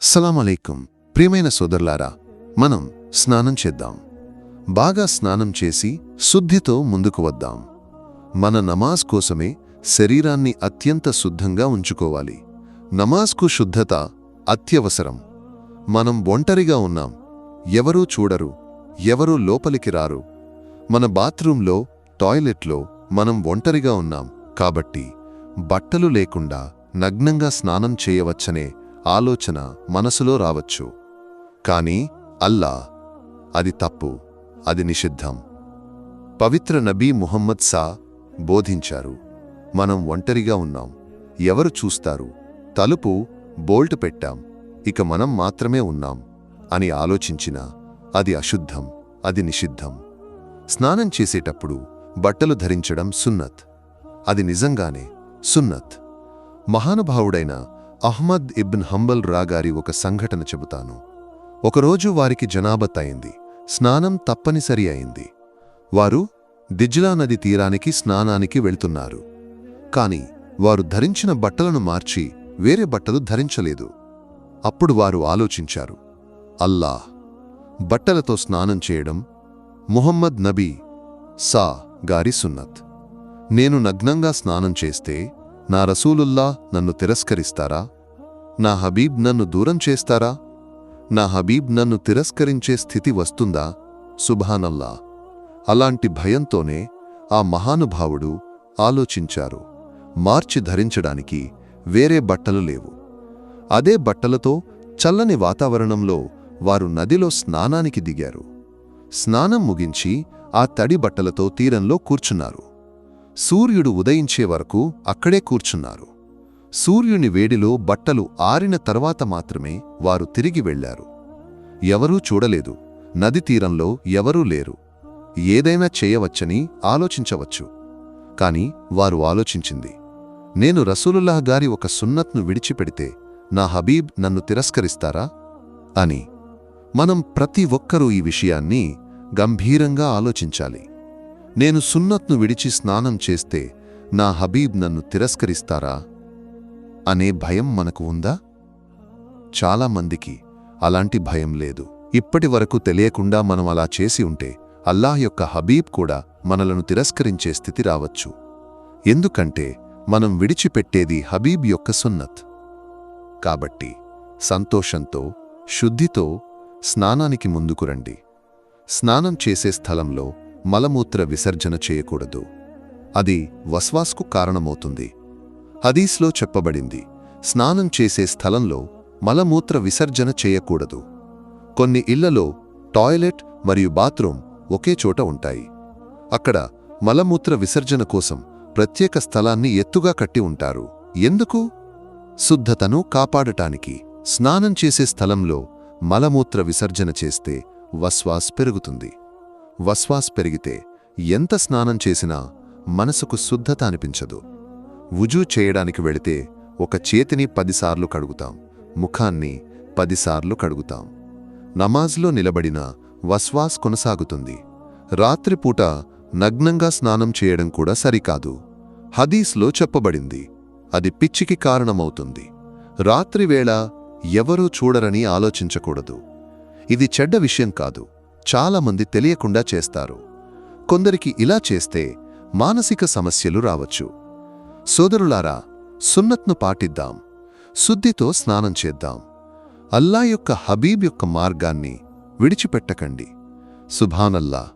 సలామలైకుం. ప్రియమైన సోదరులారా మనం స్నానం చేద్దాం. బాగా స్నానం చేసి శుద్ధితో ముందుకు వద్దాం. మన నమాజ్ కోసమే శరీరాన్ని అత్యంత శుద్ధంగా ఉంచుకోవాలి. నమాజ్కు శుద్ధత అత్యవసరం. మనం ఒంటరిగా ఉన్నాం. ఎవరూ చూడరు. ఎవరూ లోపలికి రారు. మన బాత్రూంలో టాయిలెట్లో మనం ఒంటరిగా ఉన్నాం. కాబట్టి బట్టలు లేకుండా నగ్నంగా స్నానం చేయవచ్చనే ఆలోచన మనసులో రావచ్చు. కాని అల్లా అది తప్పు అది నిషిద్ధం. పవిత్ర నబీ ముహమ్మద్ సా బోధించారు మనం ఒంటరిగా ఉన్నాం ఎవరు చూస్తారు? తలుపు బోల్ట్ పెట్టాం ఇక మనం మాత్రమే ఉన్నాం అని ఆలోచించినా అది అశుద్ధం అది నిషిద్ధం. స్నానం చేసేటప్పుడు బట్టలు ధరించడం సున్నత్. అది నిజంగానే సున్నత్. మహానుభావుడైన అహ్మద్ ఇబ్న్ హంబల్ రాగారి ఒక సంఘటన చెబుతాను. ఒకరోజు వారికి జనాభత్ అయింది. స్నానం తప్పనిసరి అయింది. వారు దిజ్లా నది తీరానికి స్నానానికి వెళ్తున్నారు. కాని వారు ధరించిన బట్టలను మార్చి వేరే బట్టలు ధరించలేదు. అప్పుడు వారు ఆలోచించారు. అల్లాహ్! బట్టలతో స్నానం చేయడం ముహమ్మద్ నబీ సా గారి సున్నత్. నేను నగ్నంగా స్నానం చేస్తే నా రసూలుల్లా నన్ను తిరస్కరిస్తారా? నా హబీబ్ నన్ను దూరం చేస్తారా? నా హబీబ్ నన్ను తిరస్కరించే స్థితి వస్తుందా? సుభానల్లా. అలాంటి భయంతోనే ఆ మహానుభావుడు ఆలోచించారు. మార్చి ధరించడానికి వేరే బట్టలు లేవు. అదే బట్టలతో చల్లని వాతావరణంలో వారు నదిలో స్నానానికి దిగారు. స్నానం ముగించి ఆ తడి బట్టలతో తీరంలో కూర్చున్నారు. సూర్యుడు ఉదయించే వరకు అక్కడే కూర్చున్నారు. సూర్యుని వేడిలో బట్టలు ఆరిన తర్వాత మాత్రమే వారు తిరిగి వెళ్ళారు ఎవరూ చూడలేదు. నది తీరంలో ఎవరూ లేరు. ఏదైనా చేయవచ్చని ఆలోచించవచ్చు. కాని వారు ఆలోచించింది నేను రసూలుల్లాహ్ గారి ఒక సున్నత్ను విడిచిపెడితే నా హబీబ్ నన్ను తిరస్కరిస్తారా? అని. మనం ప్రతి ఒక్కరూ ఈ విషయాన్ని గంభీరంగా ఆలోచించాలి. నేను సున్నత్ను విడిచి స్నానం చేస్తే నా హబీబ్ నన్ను తిరస్కరిస్తారా? అనే భయం మనకు ఉందా? చాలామందికి అలాంటి భయం లేదు. ఇప్పటి వరకు తెలియకుండా మనం అలా చేసి ఉంటే అల్లాహ్ యొక్క హబీబ్ కూడా మనలను తిరస్కరించే స్థితి రావచ్చు. ఎందుకంటే మనం విడిచిపెట్టేది హబీబ్ యొక్క సున్నత్. కాబట్టి సంతోషంతో శుద్ధితో స్నానానికి ముందుకు రండి. స్నానం చేసే స్థలంలో మలమూత్ర విసర్జన చేయకూడదు. అది వస్వాస్కు కారణమవుతుంది. హదీస్లో చెప్పబడింది స్నానం చేసే స్థలంలో మలమూత్ర విసర్జన చేయకూడదు. కొన్ని ఇళ్ళలో టాయిలెట్ మరియు బాత్రూం ఒకే చోట ఉంటాయి. అక్కడ మలమూత్ర విసర్జన కోసం ప్రత్యేక స్థలాన్ని ఎత్తుగా కట్టి ఉంటారు. ఎందుకు? శుద్ధతను కాపాడటానికి స్నానం చేసే స్థలంలో మలమూత్ర విసర్జన చేస్తే వస్వాస్ పెరుగుతుంది. వస్వాస్ పెరిగితే ఎంత స్నానం చేసినా మనసుకు శుద్ధత అనిపించదు. వుజూ చేయడానికి వెళితే ఒక చేతిని పదిసార్లు కడుగుతాం ముఖాన్ని పదిసార్లు కడుగుతాం. నమాజ్లో నిలబడిన వస్వాస్ కొనసాగుతుంది. రాత్రిపూట నగ్నంగా స్నానం చేయడం కూడా సరికాదు. హదీస్లో చెప్పబడింది అది పిచ్చికి కారణమవుతుంది. రాత్రివేళ ఎవరూ చూడరని ఆలోచించకూడదు. ఇది చెడ్డ విషయం కాదు. చాలామంది తెలియకుండా చేస్తారు. కొందరికి ఇలా చేస్తే మానసిక సమస్యలు రావచ్చు. సోదరులారా సున్నత్ను పాటిద్దాం. శుద్ధితో స్నానం చేద్దాం. అల్లా యొక్క హబీబ్ యొక్క మార్గాన్ని విడిచిపెట్టకండి. సుభానల్లా.